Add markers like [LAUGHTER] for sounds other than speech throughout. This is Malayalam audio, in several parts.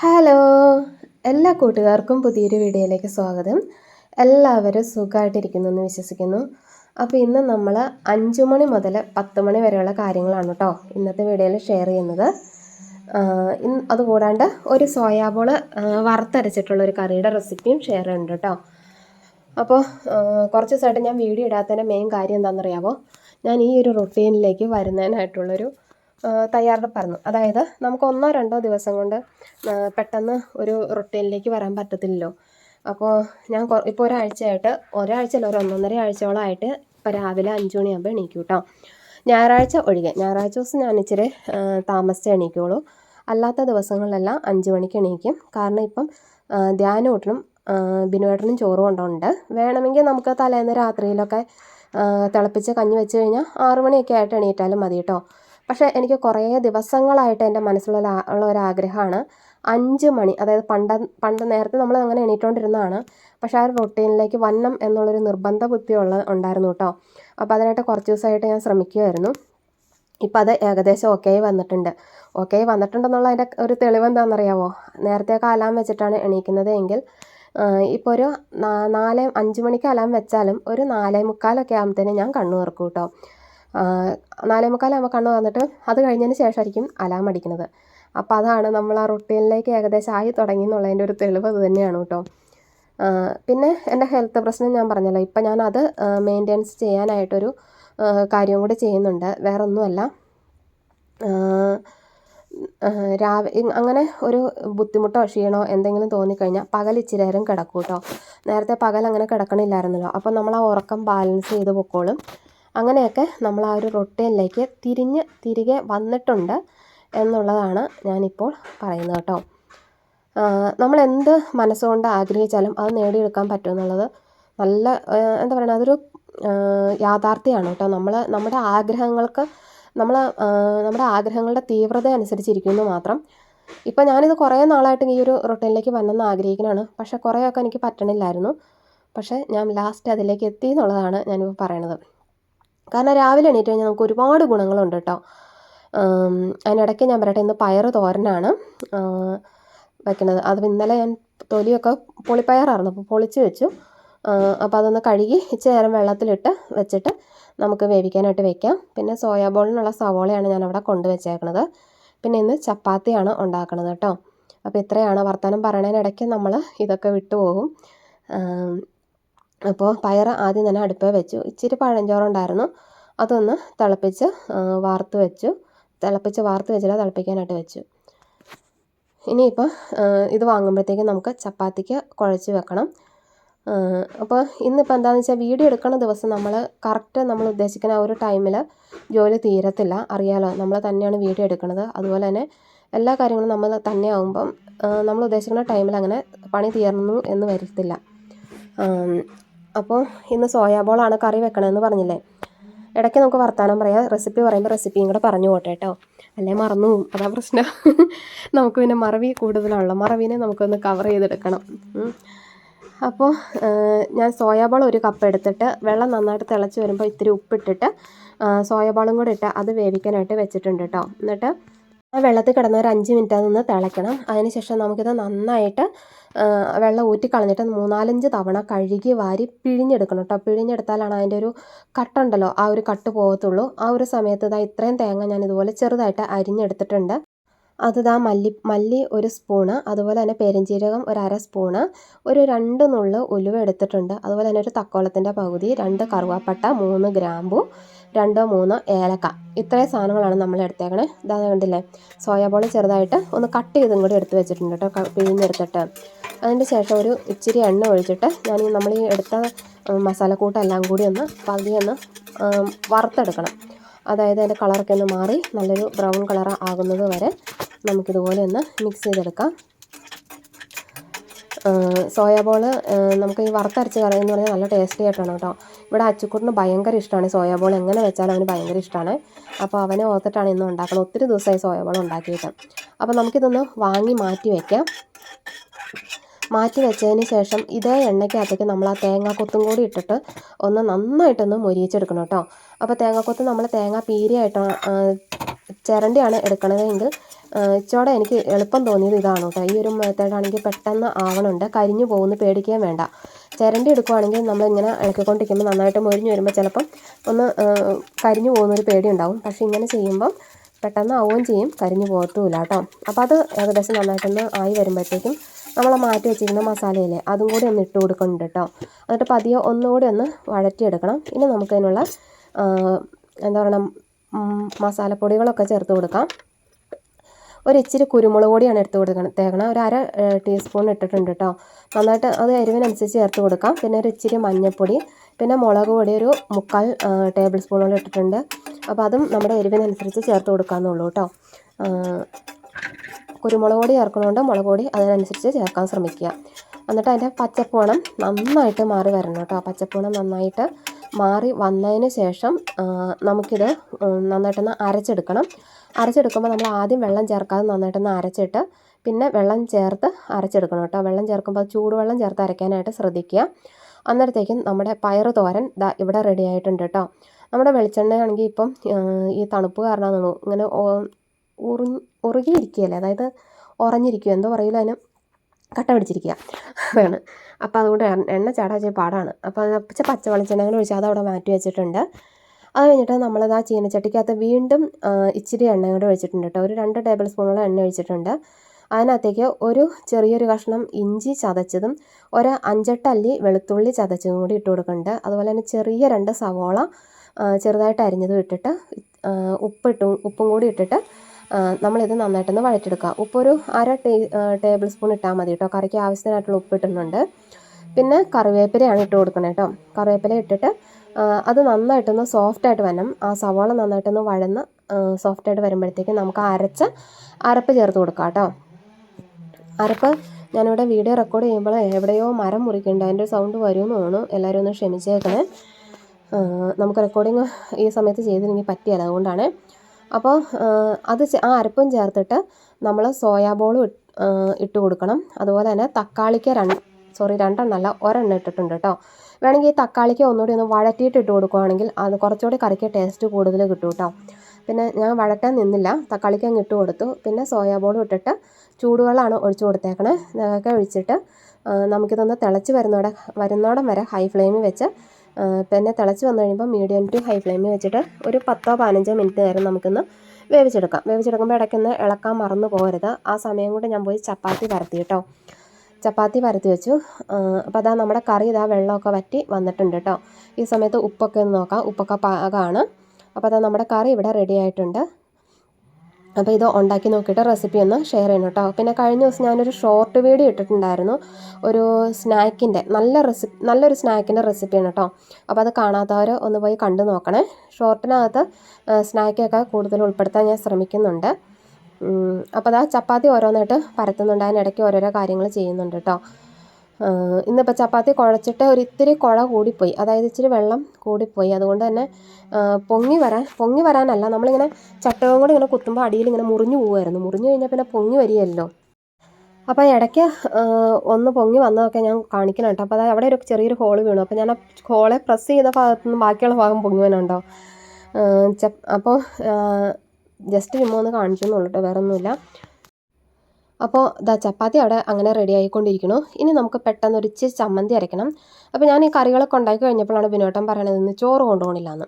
ഹലോ എല്ലാ കൂട്ടുകാർക്കും പുതിയൊരു വീഡിയോയിലേക്ക് സ്വാഗതം. എല്ലാവരും സുഖമായിട്ടിരിക്കുന്നു എന്ന് വിശ്വസിക്കുന്നു. അപ്പോൾ ഇന്ന് നമ്മൾ അഞ്ചു മണി മുതൽ പത്ത് മണി വരെയുള്ള കാര്യങ്ങളാണ് കേട്ടോ ഇന്നത്തെ വീഡിയോയിൽ ഷെയർ ചെയ്യുന്നത്. അതുകൂടാണ്ട് ഒരു സോയാബോൾ വറുത്തരച്ചിട്ടുള്ള ഒരു കറിയുടെ റെസിപ്പിയും ഷെയർ ചെയ്യുന്നുണ്ട് കേട്ടോ. അപ്പോൾ കുറച്ച് ദിവസമായിട്ട് ഞാൻ വീഡിയോ ഇടാത്തതിന്റെ മെയിൻ കാര്യം എന്താണെന്നറിയാമോ ഞാൻ ഈ ഒരു റൊട്ടീനിലേക്ക് വരുന്നതിനായിട്ടുള്ളൊരു തയ്യാറെടുപ്പായിരുന്നു അതായത് നമുക്ക് ഒന്നോ രണ്ടോ ദിവസം കൊണ്ട് പെട്ടെന്ന് ഒരു റൊട്ടീനിലേക്ക് വരാൻ പറ്റത്തില്ലല്ലോ. അപ്പോൾ ഞാൻ ഇപ്പോൾ ഒരാഴ്ചയായിട്ട് ഒരാഴ്ചയല്ല ഒരു ഒന്നൊന്നര ആഴ്ചയോളമായിട്ട് ഇപ്പോൾ രാവിലെ അഞ്ച് മണിയാകുമ്പോൾ എണീക്കും കേട്ടോ. ഞായറാഴ്ച ഒഴികെ ഞായറാഴ്ച ദിവസം ഞാൻ ഇച്ചിരി താമസിച്ച് എണീക്കുള്ളൂ. അല്ലാത്ത ദിവസങ്ങളിലെല്ലാം അഞ്ച് മണിക്ക് എണീക്കും. കാരണം ഇപ്പം ധ്യാനൂട്ടനും ബിനുവേട്ടനും ചോറ് കൊണ്ടുണ്ട് വേണമെങ്കിൽ നമുക്ക് തലേന്ന് രാത്രിയിലൊക്കെ തിളപ്പിച്ച് കഞ്ഞി വെച്ച് കഴിഞ്ഞാൽ ആറു മണിയൊക്കെ ആയിട്ട് എണീറ്റാലും മതി കേട്ടോ. പക്ഷേ എനിക്ക് കുറേ ദിവസങ്ങളായിട്ട് എന്റെ മനസ്സിലുള്ള ഉള്ള ഒരാഗ്രഹമാണ് അഞ്ച് മണി അതായത് പണ്ട് പണ്ട് നേരത്തെ നമ്മൾ അങ്ങനെ എണീറ്റുകൊണ്ടിരുന്നതാണ് പക്ഷേ ആ റൊട്ടീനിലേക്ക് വന്നം എന്നുള്ളൊരു നിർബന്ധ ബുദ്ധിയുള്ള ഉണ്ടായിരുന്നു കേട്ടോ. അപ്പോൾ അതിനായിട്ട് കുറച്ച് ദിവസമായിട്ട് ഞാൻ ശ്രമിക്കുമായിരുന്നു ഇപ്പം അത് ഏകദേശം ഓക്കെ വന്നിട്ടുണ്ട്. ഓക്കെ വന്നിട്ടുണ്ടെന്നുള്ള അതിന്റെ ഒരു തെളിവ് എന്താണെന്നറിയാവോ? നേരത്തെ അലാം വെച്ചിട്ടാണ് എണീക്കുന്നത് എങ്കിൽ ഇപ്പോൾ ഒരു നാല് അഞ്ച് മണിക്ക് അലാം വെച്ചാലും ഒരു നാലേ മുക്കാലൊക്കെ ആകുമ്പോഴത്തേനും ഞാൻ കണ്ണു തുറക്കും കേട്ടോ. നാലേ മുക്കാലാകുമ്പോൾ കണ്ണു വന്നിട്ട് അത് കഴിഞ്ഞതിന് ശേഷമായിരിക്കും അലാം അടിക്കുന്നത്. അപ്പോൾ അതാണ് നമ്മൾ ആ റൊട്ടീനിലേക്ക് ഏകദേശം ആയി തുടങ്ങി എന്നുള്ളതിന്റെ ഒരു തെളിവ് അത് തന്നെയാണ് കേട്ടോ. പിന്നെ എന്റെ ഹെൽത്ത് പ്രശ്നം ഞാൻ പറഞ്ഞല്ലോ. ഇപ്പം ഞാനത് മെയിന്റെനൻസ് ചെയ്യാനായിട്ടൊരു കാര്യം കൂടി ചെയ്യുന്നുണ്ട്. വേറെ ഒന്നുമല്ല രാവിലെ അങ്ങനെ ഒരു ബുദ്ധിമുട്ടോ ക്ഷീണോ എന്തെങ്കിലും തോന്നിക്കഴിഞ്ഞാൽ പകൽ ഇച്ചിരി നേരം കിടക്കും കേട്ടോ. നേരത്തെ പകൽ അങ്ങനെ കിടക്കണില്ലായിരുന്നല്ലോ. അപ്പം നമ്മൾ ആ ഉറക്കം ബാലൻസ് ചെയ്ത് പൊക്കോളും. അങ്ങനെയൊക്കെ നമ്മൾ ആ ഒരു റൊട്ടീനിലേക്ക് തിരിഞ്ഞ് തിരികെ വന്നിട്ടുണ്ട് എന്നുള്ളതാണ് ഞാനിപ്പോൾ പറയുന്നത് കേട്ടോ. നമ്മൾ എന്ത് മനസ്സുകൊണ്ട് ആഗ്രഹിച്ചാലും അത് നേടിയെടുക്കാൻ പറ്റുമെന്നുള്ളത് നല്ല എന്താ പറയുക അതൊരു യാഥാർത്ഥ്യമാണ് കേട്ടോ. നമ്മൾ നമ്മുടെ ആഗ്രഹങ്ങൾക്ക് നമ്മൾ നമ്മുടെ ആഗ്രഹങ്ങളുടെ തീവ്രത അനുസരിച്ചിരിക്കുന്നു മാത്രം. ഇപ്പം ഞാനിത് കുറേ നാളായിട്ട് ഈ ഒരു റൊട്ടീനിലേക്ക് വന്നെന്ന് ആഗ്രഹിക്കുന്നതാണ് പക്ഷേ കുറേയൊക്കെ എനിക്ക് പറ്റണില്ലായിരുന്നു. പക്ഷേ ഞാൻ ലാസ്റ്റ് അതിലേക്ക് എത്തി എന്നുള്ളതാണ് ഞാനിപ്പോൾ പറയണത്. കാരണം രാവിലെ എണീറ്റ് കഴിഞ്ഞാൽ നമുക്ക് ഒരുപാട് ഗുണങ്ങളുണ്ട് കേട്ടോ. അതിനിടയ്ക്ക് ഞാൻ പറയട്ടെ ഇന്ന് പയർ തോരനാണ്. വെക്കണത്. അത് ഇന്നലെ ഞാൻ തൊലിയൊക്കെ പൊളിപ്പയറായിരുന്നു അപ്പോൾ പൊളിച്ച് വെച്ചു. അപ്പോൾ അതൊന്ന് കഴുകി ഇച്ചിരി നേരം വെള്ളത്തിലിട്ട് വെച്ചിട്ട് നമുക്ക് വേവിക്കാനായിട്ട് വെക്കാം. പിന്നെ സോയാബോളിനുള്ള സവോളയാണ് ഞാൻ അവിടെ കൊണ്ടുവച്ചേക്കണത്. പിന്നെ ഇന്ന് ചപ്പാത്തിയാണ് ഉണ്ടാക്കണത് കേട്ടോ. അപ്പോൾ ഇത്രയാണ് വർത്തമാനം പറയണതിനിടയ്ക്ക് നമ്മൾ ഇതൊക്കെ വിട്ടുപോകും അപ്പോൾ പയർ ആദ്യം തന്നെ അടുപ്പേ വെച്ചു. ഇച്ചിരി പഴഞ്ചോറുണ്ടായിരുന്നു. അതൊന്ന് തിളപ്പിച്ച് വാർത്ത് വെച്ചു. തിളപ്പിച്ച് വാർത്ത് വെച്ചിട്ട് തിളപ്പിക്കാനായിട്ട് വെച്ചു. ഇനിയിപ്പോൾ ഇത് വാങ്ങുമ്പോഴത്തേക്കും നമുക്ക് ചപ്പാത്തിക്ക് കുഴച്ച് വെക്കണം. അപ്പോൾ ഇന്നിപ്പോൾ എന്താണെന്ന് വെച്ചാൽ വീഡിയോ എടുക്കുന്ന ദിവസം നമ്മൾ കറക്റ്റ് നമ്മൾ ഉദ്ദേശിക്കുന്ന ആ ഒരു ടൈമിൽ ജോലി തീരത്തില്ല. അറിയാലോ നമ്മൾ തന്നെയാണ് വീഡിയോ എടുക്കുന്നത്. അതുപോലെ തന്നെ എല്ലാ കാര്യങ്ങളും നമ്മൾ തന്നെ ആകുമ്പം നമ്മൾ ഉദ്ദേശിക്കുന്ന ടൈമിൽ അങ്ങനെ പണി തീർന്നു എന്ന് വരത്തില്ല. അപ്പോൾ ഇന്ന് സോയാബോളാണ് കറി വെക്കണമെന്ന് പറഞ്ഞില്ലേ? ഇടയ്ക്ക് നമുക്ക് വർത്താനം പറയാം. റെസിപ്പി പറയുമ്പോൾ റെസിപ്പിയും കൂടെ പറഞ്ഞു പോട്ടെ കേട്ടോ അല്ലേ മറന്നു അതാ പ്രശ്നം. [LAUGHS] നമുക്ക് പിന്നെ മറവി കൂടുതലാണല്ലോ. മറവിനെ നമുക്കൊന്ന് കവർ ചെയ്തെടുക്കണം. അപ്പോൾ ഞാൻ സോയാബോൾ ഒരു കപ്പ് എടുത്തിട്ട് വെള്ളം നന്നായിട്ട് തിളച്ച് വരുമ്പോൾ ഇത്തിരി ഉപ്പിട്ടിട്ട് സോയാബോളും കൂടെ ഇട്ട് അത് വേവിക്കാനായിട്ട് വെച്ചിട്ടുണ്ട് കേട്ടോ എന്നിട്ട് ആ വെള്ളത്തിൽ കിടന്ന ഒരു അഞ്ച് മിനിറ്റ് അതൊന്ന് തിളയ്ക്കണം. അതിനുശേഷം നമുക്കിത് നന്നായിട്ട് വെള്ളം ഊറ്റിക്കളഞ്ഞിട്ട് മൂന്നാലഞ്ച് തവണ കഴുകി വാരി പിഴിഞ്ഞെടുക്കണം കേട്ടോ. പിഴിഞ്ഞെടുത്താലാണ് അതിന്റെ ഒരു കട്ടുണ്ടല്ലോ ആ ഒരു കട്ട് പോകത്തുള്ളൂ. ആ ഒരു സമയത്ത് ഇതാ ഇത്രയും തേങ്ങ ഞാൻ ഇതുപോലെ ചെറുതായിട്ട് അരിഞ്ഞെടുത്തിട്ടുണ്ട്. അതിതാ മല്ലി മല്ലി ഒരു സ്പൂണ് അതുപോലെ തന്നെ പെരഞ്ചീരകം ഒരു അര സ്പൂണ് ഒരു രണ്ട് നുള്ളു ഉലുവ എടുത്തിട്ടുണ്ട്. അതുപോലെ തന്നെ ഒരു തക്കോളത്തിന്റെ പകുതി രണ്ട് കറുവാപ്പട്ട മൂന്ന് ഗ്രാമ്പു രണ്ടോ മൂന്നോ ഏലക്ക. ഇത്രയും സാധനങ്ങളാണ് നമ്മൾ എടുത്തേക്കണേ. ഇതാ കണ്ടില്ലേ? സോയാബോൾ ചെറുതായിട്ട് ഒന്ന് കട്ട് ചെയ്തും കൂടി എടുത്ത് വെച്ചിട്ടുണ്ട് കേട്ടോ പിഴിഞ്ഞെടുത്തിട്ട്. അതിന്റെ ശേഷം ഒരു ഇച്ചിരി എണ്ണ ഒഴിച്ചിട്ട് ഞാൻ നമ്മൾ ഈ എടുത്ത മസാലക്കൂട്ടെല്ലാം കൂടി ഒന്ന് പകുതി ഒന്ന് വറുത്തെടുക്കണം. അതായത് അതിന്റെ കളറൊക്കെ ഒന്ന് മാറി നല്ലൊരു ബ്രൗൺ കളർ ആകുന്നത് വരെ നമുക്കിതുപോലെ ഒന്ന് മിക്സ് ചെയ്തെടുക്കാം. സോയാബോൾ നമുക്ക് ഈ വറുത്തരച്ച് കറി എന്ന് പറഞ്ഞാൽ നല്ല ടേസ്റ്റി ആയിട്ടാണ് കേട്ടോ. ഇവിടെ അച്ചുക്കുട്ടിന് ഭയങ്കര ഇഷ്ടമാണ് സോയാബോൾ എങ്ങനെ വെച്ചാലും അവന് ഭയങ്കര ഇഷ്ടമാണ് അപ്പോൾ അവനെ ഓർത്തിട്ടാണ് ഇന്ന് ഉണ്ടാക്കുന്നത് ഒത്തിരി ദിവസമായി സോയാബോൾ ഉണ്ടാക്കിയിട്ട്. അപ്പോൾ നമുക്കിതൊന്ന് വാങ്ങി മാറ്റി വയ്ക്കാം മാറ്റി വെച്ചതിന് ശേഷം ഇതേ എണ്ണയ്ക്കകത്തേക്ക് നമ്മൾ ആ തേങ്ങാക്കൊത്തും കൂടി ഇട്ടിട്ട് ഒന്ന് നന്നായിട്ടൊന്ന് മുരിയിച്ചെടുക്കണം കേട്ടോ. അപ്പോൾ തേങ്ങാക്കൊത്ത് നമ്മൾ തേങ്ങ പീരിയായിട്ടാണ് ചിരണ്ടിയാണ് എടുക്കണതെങ്കിൽ ഇച്ചോടെ എനിക്ക് എളുപ്പം തോന്നിയത് ഇതാണ്? കേട്ടോ ഈ ഒരു മെത്തേഡാണെങ്കിൽ പെട്ടെന്ന് ആവണുണ്ട്. കരിഞ്ഞു പോകുന്നു പേടിക്കുകയും വേണ്ട. ചിരണ്ടി എടുക്കുവാണെങ്കിൽ നമ്മളിങ്ങനെ ഇളക്കിക്കൊണ്ടിരിക്കുമ്പോൾ നന്നായിട്ട് മൊരിഞ്ഞ് വരുമ്പോൾ ചിലപ്പം ഒന്ന് കരിഞ്ഞു പോകുന്നൊരു പേടി ഉണ്ടാവും പക്ഷേ ഇങ്ങനെ ചെയ്യുമ്പം പെട്ടെന്ന് ആവുകയും ചെയ്യും. കരിഞ്ഞു പോകത്തുമില്ല കേട്ടോ. അപ്പോൾ അത് ഏകദേശം നന്നായിട്ടൊന്ന് ആയി വരുമ്പോഴത്തേക്കും നമ്മൾ മാറ്റി വെച്ചിരുന്ന മസാലയില്ലേ അതും കൂടി ഒന്ന് ഇട്ട് കൊടുക്കുന്നുണ്ട് കേട്ടോ. എന്നിട്ട് പതിയെ ഒന്നുകൂടി ഒന്ന് വഴറ്റിയെടുക്കണം. ഇനി നമുക്കതിനുള്ള എന്താ പറയുക മസാലപ്പൊടികളൊക്കെ ചേർത്ത് കൊടുക്കാം. ഒരു ഇച്ചിരി കുരുമുളക് പൊടിയാണ് എടുത്ത് കൊടുക്കണം. ഒരു അര ടീസ്പൂൺ ഇട്ടിട്ടുണ്ട് കേട്ടോ നന്നായിട്ട് അത് എരിവിനനുസരിച്ച് ചേർത്ത് കൊടുക്കാം. പിന്നെ ഒരു ഇച്ചിരി മഞ്ഞൾപ്പൊടി പിന്നെ മുളക് പൊടി ഒരു മുക്കാൽ ടേബിൾ സ്പൂണോളം ഇട്ടിട്ടുണ്ട്. അപ്പോൾ അതും നമ്മുടെ എരിവിനനുസരിച്ച് ചേർത്ത് കൊടുക്കാമെന്നുള്ളൂ കേട്ടോ കുരുമുളക് പൊടി ചേർക്കണോണ്ട് മുളക് പൊടി അതിനനുസരിച്ച് ചേർക്കാൻ ശ്രമിക്കുക. എന്നിട്ട് അതിന്റെ പച്ചപ്പൂണം നന്നായിട്ട് മാറി വരണം കേട്ടോ പച്ചപ്പൂണം നന്നായിട്ട് മാറി വന്നതിന് ശേഷം നമുക്കിത് നന്നായിട്ടൊന്ന് അരച്ചെടുക്കണം. അരച്ചെടുക്കുമ്പോൾ നമ്മൾ ആദ്യം വെള്ളം ചേർക്കാതെ നന്നായിട്ടൊന്ന് അരച്ചിട്ട് പിന്നെ വെള്ളം ചേർത്ത് അരച്ചെടുക്കണം കേട്ടോ. വെള്ളം ചേർക്കുമ്പോൾ ചൂടുവെള്ളം ചേർത്ത് അരയ്ക്കാനായിട്ട് ശ്രദ്ധിക്കുക. അന്നേരത്തേക്കും നമ്മുടെ പയർ തോരൻ ദാ ഇവിടെ റെഡി ആയിട്ടുണ്ട് കേട്ടോ. നമ്മുടെ വെളിച്ചെണ്ണയാണെങ്കിൽ ഇപ്പം ഈ തണുപ്പ് തോന്നുന്നു ഇങ്ങനെ ഉറു ഉറി ഉറുകിയിരിക്കുകയല്ലേ? അതായത് ഉറഞ്ഞിരിക്കുക. എന്തോ പറയില്ല അതിന്? കട്ട പിടിച്ചിരിക്കുക. അതാണ്. അപ്പോൾ അതുകൊണ്ട് എണ്ണ- ചാടാൻ പാടാണ്. അപ്പോൾ അത് പച്ച വെളിച്ചെണ്ണ കൂടെ അത് അതവിടെ മാറ്റി വെച്ചിട്ടുണ്ട്. അത് കഴിഞ്ഞിട്ട് നമ്മളത് ആ ചീനച്ചട്ടിക്കകത്ത് വീണ്ടും ഇച്ചിരി എണ്ണ കൂടെ ഒഴിച്ചിട്ടുണ്ട് കേട്ടോ. ഒരു രണ്ട് ടേബിൾ സ്പൂണോളം എണ്ണ ഒഴിച്ചിട്ടുണ്ട്. അതിനകത്തേക്ക് ഒരു ചെറിയൊരു കഷ്ണം ഇഞ്ചി ചതച്ചതും ഒരു അഞ്ചെട്ട് അല്ലി വെളുത്തുള്ളി ചതച്ചതും കൂടി ഇട്ട് കൊടുക്കുന്നുണ്ട്. അതുപോലെ തന്നെ ചെറിയ രണ്ട് സവോള ചെറുതായിട്ട് അരിഞ്ഞതും ഇട്ടിട്ട് ഉപ്പിട്ടും ഉപ്പും കൂടി ഇട്ടിട്ട് നമ്മളിത് നന്നായിട്ടൊന്ന് വഴറ്റെടുക്കുക ഉപ്പൊരു അര ടീ ടേബിൾ സ്പൂൺ ഇട്ടാൽ മതി കേട്ടോ. കറിക്ക് ആവശ്യത്തിനായിട്ടുള്ള ഉപ്പ് ഇട്ടുന്നുണ്ട്. പിന്നെ കറിവേപ്പിലയാണ് ഇട്ട് കൊടുക്കുന്നത് കേട്ടോ. കറിവേപ്പില ഇട്ടിട്ട് അത് നന്നായിട്ടൊന്ന് സോഫ്റ്റായിട്ട് വരണം. ആ സവാള നന്നായിട്ടൊന്ന് വഴന്ന് സോഫ്റ്റായിട്ട് വരുമ്പോഴത്തേക്കും നമുക്ക് അരച്ച അരപ്പ് ചേർത്ത് കൊടുക്കാം കേട്ടോ. അരപ്പ് ഞാനിവിടെ വീഡിയോ റെക്കോർഡ് ചെയ്യുമ്പോൾ എവിടെയോ മരം മുറിക്കുന്നുണ്ട്. അതിന്റെ സൗണ്ട് വരുമെന്ന് തോന്നുന്നു. എല്ലാവരും ഒന്ന് ക്ഷമിച്ചേക്കണേ. നമുക്ക് റെക്കോർഡിങ് ഈ സമയത്ത് ചെയ്തില്ലെങ്കിൽ പറ്റിയല്ല അതുകൊണ്ടാണ്. അപ്പോൾ അത് ആ അരപ്പും ചേർത്തിട്ട് നമ്മൾ സോയാ ബോളും ഇട്ട് ആ, ഇട്ട് കൊടുക്കണം. അതുപോലെ തന്നെ തക്കാളിക്ക് രണ്ട് സോറി രണ്ടെണ്ണമല്ല ഒരെണ്ണം ഇട്ടിട്ടുണ്ട് കേട്ടോ. വേണമെങ്കിൽ ഈ തക്കാളിക്ക് ഒന്നുകൂടി ഒന്ന് വഴറ്റിയിട്ട് ഇട്ട് കൊടുക്കുവാണെങ്കിൽ അത് കുറച്ചുകൂടി കറിക്ക് ടേസ്റ്റ് കൂടുതൽ കിട്ടും കേട്ടോ പിന്നെ ഞാൻ വഴറ്റാൻ നിന്നില്ല. തക്കാളിക്ക് അങ്ങ് ഇട്ട് കൊടുത്തു. പിന്നെ സോയാബോളും ഇട്ടിട്ട് ചൂടുവെള്ളമാണ് ഒഴിച്ചു കൊടുത്തേക്കണേ. ഇതൊക്കെ ഒഴിച്ചിട്ട് നമുക്കിതൊന്ന് തിളച്ച് വരുന്നോടെ വരുന്നോടം വരെ ഹൈ ഫ്ലെയിമിൽ വെച്ച് പിന്നെ തിളച്ച് വന്നു കഴിയുമ്പോൾ മീഡിയം ടു ഹൈ ഫ്ലെയിമിൽ വെച്ചിട്ട് ഒരു പത്തോ പതിനഞ്ചോ മിനിറ്റ് നേരം നമുക്കൊന്ന് വേവിച്ചെടുക്കാം. വേവിച്ചെടുക്കുമ്പോൾ ഇടയ്ക്കൊന്ന് ഇളക്കാൻ മറന്നു പോകരുത്. ആ സമയം കൊണ്ട് ഞാൻ പോയി ചപ്പാത്തി പരത്തി കേട്ടോ ചപ്പാത്തി പരത്തി വെച്ചു. അപ്പോൾ അതാ നമ്മുടെ കറി ഇതാ വെള്ളമൊക്കെ വറ്റി വന്നിട്ടുണ്ട് കേട്ടോ ഈ സമയത്ത് ഉപ്പൊക്കെ ഒന്ന് നോക്കാം. ഉപ്പൊക്കെ പാകമാണ് അപ്പോൾ അതാ നമ്മുടെ കറി ഇവിടെ റെഡി ആയിട്ടുണ്ട്. അപ്പോൾ ഇത് ഉണ്ടാക്കി നോക്കിയിട്ട് റെസിപ്പി ഒന്ന് ഷെയർ ചെയ്യണം കേട്ടോ പിന്നെ കഴിഞ്ഞ ദിവസം ഞാനൊരു ഷോർട്ട് വീഡിയോ ഇട്ടിട്ടുണ്ടായിരുന്നു. ഒരു സ്നാക്കിന്റെ നല്ല റെസിപ്പി നല്ലൊരു സ്നാക്കിന്റെ റെസിപ്പിയാണ് കേട്ടോ അപ്പോൾ അത് കാണാത്തവർ ഒന്ന് പോയി കണ്ടു നോക്കണേ. ഷോർട്ടിനകത്ത് സ്നാക്കൊക്കെ കൂടുതൽ ഉൾപ്പെടുത്താൻ ഞാൻ ശ്രമിക്കുന്നുണ്ട്. അപ്പോൾ അതാ ചപ്പാത്തി ഓരോന്നായിട്ട് പരത്തുന്നുണ്ട്. അതിനിടയ്ക്ക് ഓരോരോ കാര്യങ്ങൾ ചെയ്യുന്നുണ്ട് കേട്ടോ ഇന്നിപ്പോൾ ചപ്പാത്തി കുഴച്ചിട്ട് ഒരു ഇത്തിരി കുഴ കൂടിപ്പോയി. അതായത് ഇച്ചിരി വെള്ളം കൂടിപ്പോയി. അതുകൊണ്ട് തന്നെ പൊങ്ങി വരാൻ പൊങ്ങി വരാനല്ല. നമ്മളിങ്ങനെ ചട്ടകം കൂടി ഇങ്ങനെ കുത്തുമ്പോൾ അടിയിൽ ഇങ്ങനെ മുറിഞ്ഞു പോകുമായിരുന്നു മുറിഞ്ഞു കഴിഞ്ഞാൽ പിന്നെ പൊങ്ങി വരികയല്ലോ. അപ്പോൾ ഇടയ്ക്ക് ഒന്ന് പൊങ്ങി വന്നതൊക്കെ ഞാൻ കാണിക്കണം കേട്ടോ അപ്പോൾ അതായത് അവിടെ ഒരു ചെറിയൊരു ഹോൾ വീണു. അപ്പോൾ ഞാൻ ആ ഹോളെ പ്രസ് ചെയ്ത ഭാഗത്തു നിന്ന് ബാക്കിയുള്ള ഭാഗം പൊങ്ങി വന്നുണ്ടോ അപ്പോൾ ജസ്റ്റ് ചുമ്മാ ഒന്ന് കാണിക്കുന്നുള്ളൂ വേറെ ഒന്നുമില്ല അപ്പോൾ ദാ ചപ്പാത്തി അവിടെ അങ്ങനെ റെഡി ആയിക്കൊണ്ടിരിക്കണു ഇനി നമുക്ക് പെട്ടെന്ന് ഒരു ഇച്ചിരി ചമ്മന്തി അരയ്ക്കണം. അപ്പോൾ ഞാൻ ഈ കറികളൊക്കെ ഉണ്ടാക്കി കഴിഞ്ഞപ്പോഴാണ് ബിനോട്ടം പറയണത് ഇന്ന് ചോറ് കൊണ്ടുപോകണില്ല എന്ന്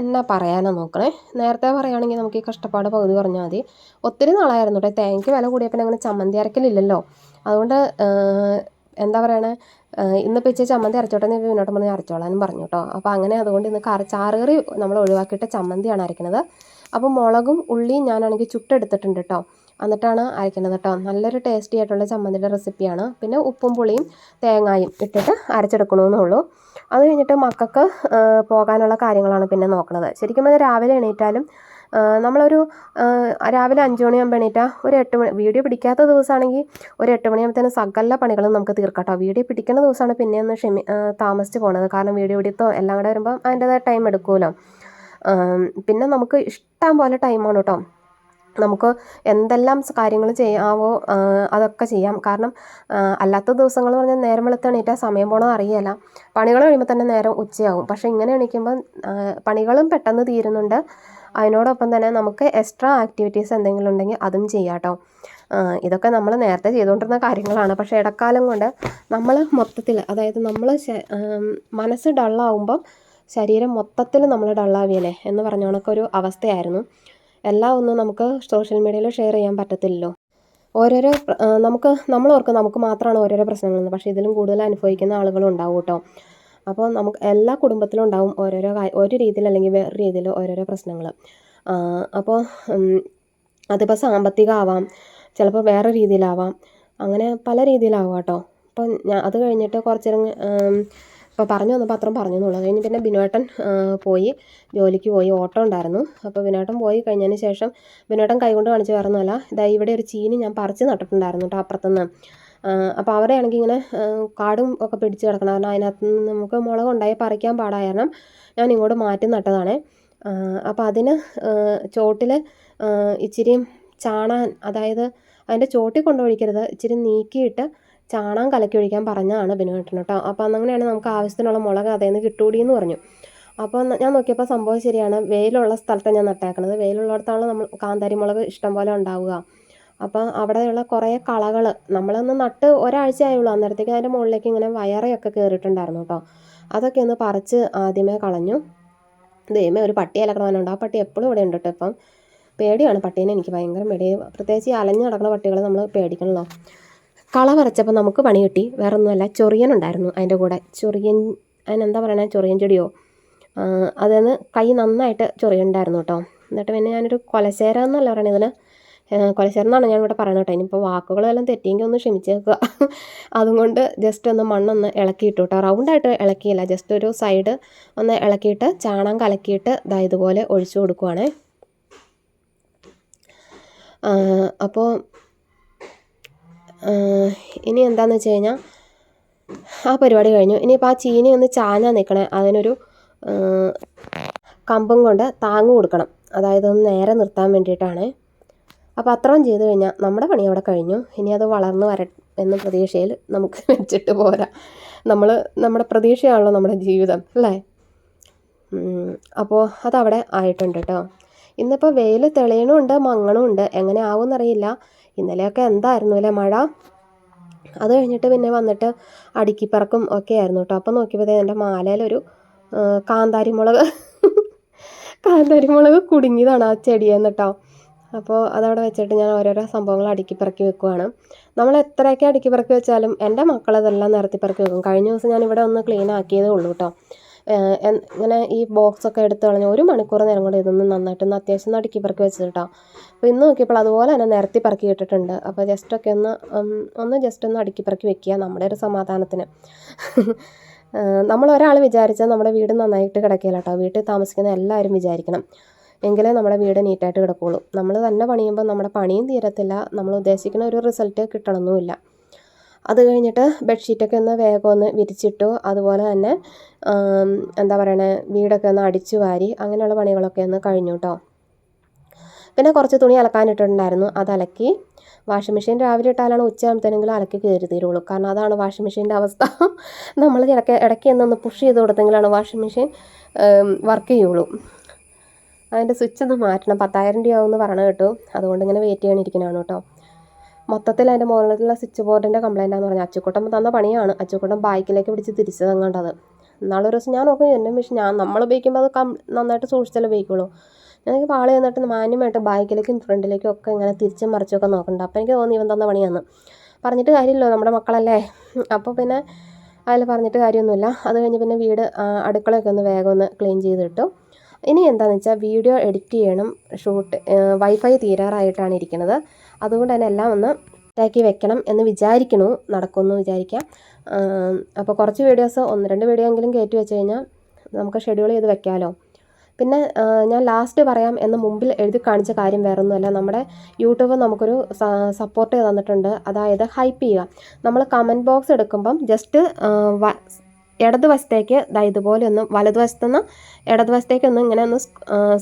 എന്നാ പറയാനാ നോക്കണേ. നേരത്തെ പറയുകയാണെങ്കിൽ നമുക്ക് ഈ കഷ്ടപ്പാട് പകുതി പറഞ്ഞാൽ മതി. ഒത്തിരി നാളായിരുന്നു കേട്ടോ തേങ്ങയ്ക്ക് വില കൂടിയപ്പോൾ അങ്ങനെ ചമ്മന്തി അരക്കലില്ലല്ലോ അതുകൊണ്ട് എന്താ പറയണേ? ഇന്നിപ്പോൾ ഇച്ചിരി ചമ്മന്തി അരച്ചോട്ടെ എന്ന് ബിനോട്ടൻ പറഞ്ഞ് അരച്ചോളാനും പറഞ്ഞു കേട്ടോ അപ്പോൾ അങ്ങനെ അതുകൊണ്ട് ഇന്ന് കറി ചാറുകറി നമ്മൾ ഒഴിവാക്കിയിട്ട് ചമ്മന്തിയാണ് അരയ്ക്കണത്. അപ്പോൾ മുളകും ഉള്ളിയും ഞാനാണെങ്കിൽ ചുട്ടെടുത്തിട്ടുണ്ട് കേട്ടോ എന്നിട്ടാണ് അരയ്ക്കുന്നത് കേട്ടോ നല്ലൊരു ടേസ്റ്റി ആയിട്ടുള്ള ചമ്മന്തിയുടെ റെസിപ്പിയാണ് പിന്നെ ഉപ്പും പുളിയും തേങ്ങായും ഇട്ടിട്ട് അരച്ചെടുക്കണമെന്നേ ഉള്ളൂ അത് കഴിഞ്ഞിട്ട് മക്കൾക്ക് പോകാനുള്ള കാര്യങ്ങളാണ് പിന്നെ നോക്കുന്നത് ശരിക്കും പറഞ്ഞാൽ രാവിലെ എണീറ്റാലും നമ്മളൊരു രാവിലെ അഞ്ച് മണിയാകുമ്പോൾ എണീറ്റാൽ ഒരു എട്ട് മണി വീഡിയോ പിടിക്കാത്ത ദിവസമാണെങ്കിൽ ഒരു എട്ട് മണിയാകുമ്പോഴത്തേനും സകല പണികളും നമുക്ക് തീർക്കാം കേട്ടോ വീഡിയോ പിടിക്കുന്ന ദിവസമാണ് പിന്നെ ഒന്ന് ക്ഷമി താമസിച്ച് പോണത്. കാരണം വീഡിയോ പിടിത്തോ എല്ലാം കൂടെ വരുമ്പോൾ അതിന്റെതായ ടൈം എടുക്കുമല്ലോ പിന്നെ നമുക്ക് ഇഷ്ടം പോലെ ടൈമാണ് കേട്ടോ നമുക്ക് എന്തെല്ലാം കാര്യങ്ങൾ ചെയ്യാവോ അതൊക്കെ ചെയ്യാം. കാരണം അല്ലാത്ത ദിവസങ്ങൾ എന്ന് പറഞ്ഞാൽ നേരം വെളുത്ത് എണീറ്റാൽ സമയം പോണത് അറിയില്ല പണികൾ കഴിയുമ്പോൾ തന്നെ നേരം ഉച്ചയാകും പക്ഷേ ഇങ്ങനെ എണീക്കുമ്പോൾ പണികളും പെട്ടെന്ന് തീരുന്നുണ്ട്. അതിനോടൊപ്പം തന്നെ നമുക്ക് എക്സ്ട്രാ ആക്ടിവിറ്റീസ് എന്തെങ്കിലും ഉണ്ടെങ്കിൽ അതും ചെയ്യാം കേട്ടോ ഇതൊക്കെ നമ്മൾ നേരത്തെ ചെയ്തുകൊണ്ടിരുന്ന കാര്യങ്ങളാണ്. പക്ഷേ ഇടക്കാലം കൊണ്ട് നമ്മൾ മൊത്തത്തിൽ അതായത് നമ്മൾ മനസ്സ് ഡള്ളാവുമ്പം ശരീരം മൊത്തത്തിൽ നമ്മൾ ഡള്ളാവിയല്ലേ എന്ന് പറഞ്ഞ കണക്കൊരു അവസ്ഥയായിരുന്നു. എല്ലാം ഒന്നും നമുക്ക് സോഷ്യൽ മീഡിയയിൽ ഷെയർ ചെയ്യാൻ പറ്റത്തില്ലല്ലോ. ഓരോരോ നമുക്ക് നമ്മൾ ഓർക്കും നമുക്ക് മാത്രമാണ് ഓരോരോ പ്രശ്നങ്ങളെന്ന് പക്ഷേ ഇതിലും കൂടുതൽ അനുഭവിക്കുന്ന ആളുകളും ഉണ്ടാവും കേട്ടോ. അപ്പോൾ നമുക്ക് എല്ലാ കുടുംബത്തിലും ഉണ്ടാവും ഓരോരോ ഒരു രീതിയിൽ അല്ലെങ്കിൽ വേറെ രീതിയിൽ ഓരോരോ പ്രശ്നങ്ങൾ. അപ്പോൾ അതിപ്പോൾ സാമ്പത്തികമാവാം ചിലപ്പോൾ വേറെ രീതിയിലാവാം. അങ്ങനെ പല രീതിയിലാവാം കേട്ടോ. അപ്പം ഞാൻ അത് കഴിഞ്ഞിട്ട് കുറച്ച് നേരം ഇപ്പോൾ പറഞ്ഞു വന്നപ്പോൾ അത്രയും പറഞ്ഞു എന്നുള്ളത് കഴിഞ്ഞ് പിന്നെ ബിനോട്ടൻ പോയി. ജോലിക്ക് പോയി. ഓട്ടോ ഉണ്ടായിരുന്നു. അപ്പോൾ ബിനോട്ടൻ പോയി കഴിഞ്ഞതിന് ശേഷം ബിനോട്ടൻ കൈകൊണ്ട് കാണിച്ച് വേറെ ഒന്നുമല്ല ഇതാ ഇവിടെ ഒരു ചീനി ഞാൻ പറിച്ച് നട്ടിട്ടുണ്ടായിരുന്നു കേട്ടോ അപ്പുറത്തുനിന്ന്. അപ്പോൾ അവിടെയാണെങ്കിൽ ഇങ്ങനെ കാടും ഒക്കെ പിടിച്ച് കിടക്കണം. കാരണം അതിനകത്ത് നമുക്ക് മുളക് ഉണ്ടായി പറിക്കാൻ പാടായിരുന്നു ഞാൻ ഇങ്ങോട്ട് മാറ്റി നട്ടതാണ്. അപ്പോൾ അതിന് ചോട്ടിൽ ഇച്ചിരി ചാണാൻ അതായത് അതിന്റെ ചോട്ടിൽ കൊണ്ടൊഴിക്കരുത് ഇച്ചിരി നീക്കിയിട്ട് ചാണകം കലക്കി ഒഴിക്കാൻ പറഞ്ഞതാണ് ബിനുവേട്ടൻ കേട്ടോ. അപ്പോൾ അങ്ങനെയാണ് നമുക്ക് ആവശ്യത്തിനുള്ള മുളക് അതേന്ന് നിന്ന് കിട്ടൂടി എന്ന് പറഞ്ഞു അപ്പോൾ ഞാൻ നോക്കിയപ്പോൾ സംഭവം ശരിയാണ്. വെയിലുള്ള സ്ഥലത്താണ് ഞാൻ നട്ടേക്കണത്. വെയിലുള്ളിടത്താണ് നമ്മൾ കാന്താരി മുളക് ഇഷ്ടം പോലെ ഉണ്ടാവുക. അപ്പോൾ അവിടെയുള്ള കുറേ കളകൾ നമ്മളൊന്ന് നട്ട് ഒരാഴ്ച ആയുള്ളൂ. അന്നേരത്തേക്ക് അതിന്റെ മുകളിലേക്ക് ഇങ്ങനെ വയറയൊക്കെ കയറിയിട്ടുണ്ടായിരുന്നു കേട്ടോ. അതൊക്കെ ഒന്ന് പറിച്ച് ആദ്യമേ കളഞ്ഞു. ദൈവമേ ഒരു പട്ടി അലക്കണമെന്നുണ്ട് ആ പട്ടി എപ്പോഴും ഇവിടെ ഉണ്ട് കേട്ടോ ഇപ്പം. പേടിയാണ് പട്ടീനെ എനിക്ക് ഭയങ്കര പേടി. പ്രത്യേകിച്ച് ഈ അലഞ്ഞു നടക്കുന്ന പട്ടികളെ നമ്മൾ പേടിക്കണല്ലോ. കള നമുക്ക് പണി കിട്ടി. വേറെ ഒന്നുമല്ല ചൊറിയൻ ഉണ്ടായിരുന്നു അതിന്റെ കൂടെ. ചൊറിയൻ അതിനെന്താ പറയണേ? ചൊറിയൻ ചെടിയോ? അതിന് കൈ നന്നായിട്ട് ചൊറിയുണ്ടായിരുന്നു കേട്ടോ. എന്നിട്ട് പിന്നെ ഞാനൊരു കൊലശേര എന്നല്ല പറയണത് ഇതിന്. കൊലശേര എന്നാണ് ഞാൻ ഇവിടെ പറയുന്നത് കേട്ടോ. ഇനിയിപ്പോൾ വാക്കുകളെല്ലാം തെറ്റിയെങ്കിൽ ഒന്ന് ക്ഷമിച്ചേക്കുക അതും കൊണ്ട് ജസ്റ്റ് ഒന്ന് മണ്ണൊന്ന് ഇളക്കിയിട്ടു കേട്ടോ. റൗണ്ടായിട്ട് ഇളക്കിയില്ല. ജസ്റ്റ് ഒരു സൈഡ് ഒന്ന് ഇളക്കിയിട്ട് ചാണകം കലക്കിയിട്ട് ഇതാ ഇതുപോലെ ഒഴിച്ചു കൊടുക്കുവാണേ. അപ്പോൾ ഇനി എന്താണെന്ന് വെച്ച് കഴിഞ്ഞാൽ ആ പരിപാടി കഴിഞ്ഞു. ഇനിയിപ്പോൾ ആ ചീനി ഒന്ന് ചാഞ്ഞാൽ നിൽക്കണേ അതിനൊരു കമ്പം കൊണ്ട് താങ്ങ് കൊടുക്കണം. അതായത് ഒന്ന് നേരെ നിർത്താൻ വേണ്ടിയിട്ടാണ്. അപ്പോൾ അത്രയും ചെയ്ത് കഴിഞ്ഞാൽ നമ്മുടെ പണി അവിടെ കഴിഞ്ഞു. ഇനി അത് വളർന്ന് വര എന്ന പ്രതീക്ഷയിൽ നമുക്ക് [LAUGHS] വെച്ചിട്ട് പോരാ. നമ്മൾ നമ്മുടെ പ്രതീക്ഷയാണല്ലോ നമ്മുടെ ജീവിതം അല്ലേ? അപ്പോൾ അതവിടെ ആയിട്ടുണ്ട് കേട്ടോ ഇന്നിപ്പോൾ വെയിൽ തെളിയണമുണ്ട് മങ്ങണമുണ്ട് എങ്ങനെ ആവുമെന്നറിയില്ല ഇന്നലെയൊക്കെ എന്തായിരുന്നു അല്ലേ മഴ? അത് കഴിഞ്ഞിട്ട് പിന്നെ വന്നിട്ട് അടുക്കിപ്പറക്കും ഒക്കെ ആയിരുന്നു കേട്ടോ. അപ്പോൾ നോക്കിയപ്പോൾ എന്റെ മാലയിലൊരു കാന്താരിമുളക് കാന്താരിമുളക് കാന്താരി മുളക് കുടുങ്ങിയതാണ് ആ ചെടിയെന്ന് കേട്ടോ. അപ്പോൾ അതവിടെ വെച്ചിട്ട് ഞാൻ ഓരോരോ സംഭവങ്ങൾ അടുക്കിപ്പറക്കി വെക്കുവാണ്. നമ്മൾ എത്രയൊക്കെ അടുക്കിപ്പറക്കി വെച്ചാലും എന്റെ മക്കളതെല്ലാം നിരത്തിപ്പറക്കി വെക്കും. കഴിഞ്ഞ ദിവസം ഞാൻ ഇവിടെ ഒന്ന് ക്ലീൻ ആക്കിയതേ ഉള്ളൂ കേട്ടോ. ഇങ്ങനെ ഈ ബോക്സ് ഒക്കെ എടുത്ത് കളഞ്ഞ് ഒരു മണിക്കൂർ നേരം കൊണ്ട് ഇതൊന്ന് നന്നായിട്ടൊന്ന് അത്യാവശ്യം നടുക്കി പറക്കി വെച്ചത് കേട്ടോ അപ്പോൾ ഇന്ന് നോക്കിയപ്പോൾ അതുപോലെ തന്നെ നിരത്തി പറക്കി ഇട്ടിട്ടുണ്ട്. അപ്പോൾ ജസ്റ്റ് ഒക്കെ ഒന്ന് ഒന്ന് ജസ്റ്റ് ഒന്ന് അടുക്കി പറക്കി വെക്കുക നമ്മുടെ ഒരു സമാധാനത്തിന്. നമ്മൾ ഒരാൾ വിചാരിച്ചാൽ നമ്മുടെ വീട് നന്നായിട്ട് കിടക്കില്ല കേട്ടോ വീട്ടിൽ താമസിക്കുന്ന എല്ലാവരും വിചാരിക്കണം. എങ്കിലേ നമ്മുടെ വീട് നീറ്റായിട്ട് കിടക്കുകയുള്ളൂ നമ്മൾ തന്നെ പണിയുമ്പോൾ നമ്മുടെ പണിയും തീരത്തില്ല. നമ്മൾ ഉദ്ദേശിക്കുന്ന ഒരു റിസൾട്ട് കിട്ടണമെന്നുമില്ല. അത് കഴിഞ്ഞിട്ട് ബെഡ്ഷീറ്റൊക്കെ ഒന്ന് വേഗം ഒന്ന് വിരിച്ചിട്ടു. അതുപോലെ തന്നെ എന്താ പറയണേ വീടൊക്കെ ഒന്ന് അടിച്ചു വാരി അങ്ങനെയുള്ള പണികളൊക്കെ ഒന്ന് കഴിഞ്ഞു കേട്ടോ പിന്നെ കുറച്ച് തുണി അലക്കാനിട്ടിട്ടുണ്ടായിരുന്നു. അത് അലക്കി വാഷിംഗ് മെഷീൻ രാവിലെ ഇട്ടാലാണ് ഉച്ചയാകുമ്പോഴത്തേനെങ്കിലും അലക്കി കയറി തീരുള്ളൂ കാരണം അതാണ് വാഷിംഗ് മെഷീന്റെ അവസ്ഥ. [LAUGHS] നമ്മൾ ഇടയ്ക്ക് ഇടയ്ക്ക് എന്നൊന്ന് പുഷ് ചെയ്ത് കൊടുത്തെങ്കിലാണ് വാഷിംഗ് മെഷീൻ വർക്ക് ചെയ്യുള്ളൂ. അതിന്റെ സ്വിച്ച് ഒന്ന് മാറ്റണം. പത്തായിരം രൂപയാവുമെന്ന് പറഞ്ഞു കേട്ടു. അതുകൊണ്ട് ഇങ്ങനെ വെയിറ്റ് ചെയ്യാനിരിക്കുന്നതാണ് കേട്ടോ മൊത്തത്തിൽ അതിന്റെ മുകളിലുള്ള സ്വിച്ച് ബോർഡിന്റെ കംപ്ലൈന്റ് ആണെന്ന് പറഞ്ഞാൽ അച്ചുക്കൂട്ടം തന്ന പണിയാണ്. അച്ചുക്കൂട്ടം ബൈക്കിലേക്ക് പിടിച്ച് തിരിച്ചത് തങ്ങേണ്ടത് എന്നാളൊരു ദിവസം ഞാൻ നോക്കും എന്റെ മെഷീൻ ഞാൻ നമ്മൾ ഉപയോഗിക്കുമ്പോൾ അത് കം നന്നായിട്ട് സൂക്ഷിച്ചാലേ ഉപയോഗിക്കുള്ളൂ. എനിക്ക് പാളി തന്നിട്ട് മാന്യമായിട്ട് ബാക്കിലേക്കും ഫ്രണ്ടിലേക്കും ഒക്കെ ഇങ്ങനെ തിരിച്ചും മറിച്ചൊക്കെ നോക്കണ്ട. അപ്പോൾ എനിക്ക് തോന്നി ഇവൻ തന്ന പണിയാന്ന്. പറഞ്ഞിട്ട് കാര്യമില്ലല്ലോ നമ്മുടെ മക്കളല്ലേ? അപ്പോൾ പിന്നെ അതിൽ പറഞ്ഞിട്ട് കാര്യമൊന്നുമില്ല. അത് കഴിഞ്ഞ് പിന്നെ വീട് അടുക്കളയൊക്കെ ഒന്ന് വേഗം ഒന്ന് ക്ലീൻ ചെയ്തിട്ടു ഇനി എന്താണെന്ന് വെച്ചാൽ വീഡിയോ എഡിറ്റ് ചെയ്യണം ഷൂട്ട് വൈഫൈ തീരാറായിട്ടാണ് ഇരിക്കുന്നത്. അതുകൊണ്ട് തന്നെ എല്ലാം ഒന്ന് സെറ്റാക്കി വെക്കണം എന്ന് വിചാരിക്കണു നടക്കുമെന്ന് വിചാരിക്കാം. അപ്പോൾ കുറച്ച് വീഡിയോസ് ഒന്ന് രണ്ട് വീഡിയോ എങ്കിലും കയറ്റി വെച്ച് കഴിഞ്ഞാൽ നമുക്ക് ഷെഡ്യൂൾ ചെയ്ത് വെക്കാമല്ലോ പിന്നെ ഞാൻ ലാസ്റ്റ് പറയാം എന്ന് മുമ്പിൽ എഴുതി കാണിച്ച കാര്യം വേറെ ഒന്നുമല്ല നമ്മുടെ യൂട്യൂബ് നമുക്കൊരു സപ്പോർട്ട് തന്നിട്ടുണ്ട്. അതായത് ഹൈപ്പ് ചെയ്യുക. നമ്മൾ കമന്റ് ബോക്സ് എടുക്കുമ്പം ജസ്റ്റ് ഇടതുവശത്തേക്ക് ദാ ഇതുപോലെ ഒന്ന് വലതുവശത്തുനിന്ന് ഇടതുവശത്തേക്ക് ഒന്ന് ഇങ്ങനെ ഒന്ന്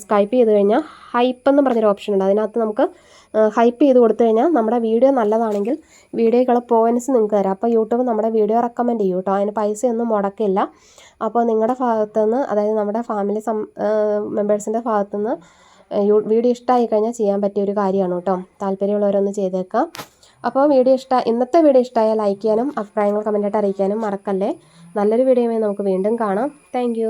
സ്കൈപ്പ് ചെയ്ത് കഴിഞ്ഞാൽ ഹൈപ്പ് എന്ന് പറഞ്ഞൊരു ഓപ്ഷൻ ഉണ്ട്. അതിനകത്ത് നമുക്ക് ഹൈപ്പ് ചെയ്ത് കൊടുത്തു കഴിഞ്ഞാൽ നമ്മുടെ വീഡിയോ നല്ലതാണെങ്കിൽ വീഡിയോക്കുള്ള പോയിന്റ്സ് നിങ്ങൾക്ക് തരാം. അപ്പോൾ യൂട്യൂബ് നമ്മുടെ വീഡിയോ റെക്കമെൻഡ് ചെയ്യും കേട്ടോ. അതിന് പൈസയൊന്നും മുടക്കില്ല. അപ്പോൾ നിങ്ങളുടെ ഭാഗത്തുനിന്ന് അതായത് നമ്മുടെ ഫാമിലി സം മെമ്പേഴ്സിന്റെ ഭാഗത്തു നിന്ന് വീഡിയോ ഇഷ്ടമായി കഴിഞ്ഞാൽ ചെയ്യാൻ പറ്റിയ ഒരു കാര്യമാണ് കേട്ടോ. താല്പര്യമുള്ളവരൊന്ന് ചെയ്തേക്കാം അപ്പോൾ വീഡിയോ ഇഷ്ട ഇന്നത്തെ വീഡിയോ ഇഷ്ടമായാൽ ലൈക്ക് ചെയ്യാനും അഭിപ്രായങ്ങൾ കമന്റായിട്ട് അറിയിക്കാനും മറക്കല്ലേ. നല്ലൊരു വീഡിയോയുമായി നമുക്ക് വീണ്ടും കാണാം. താങ്ക്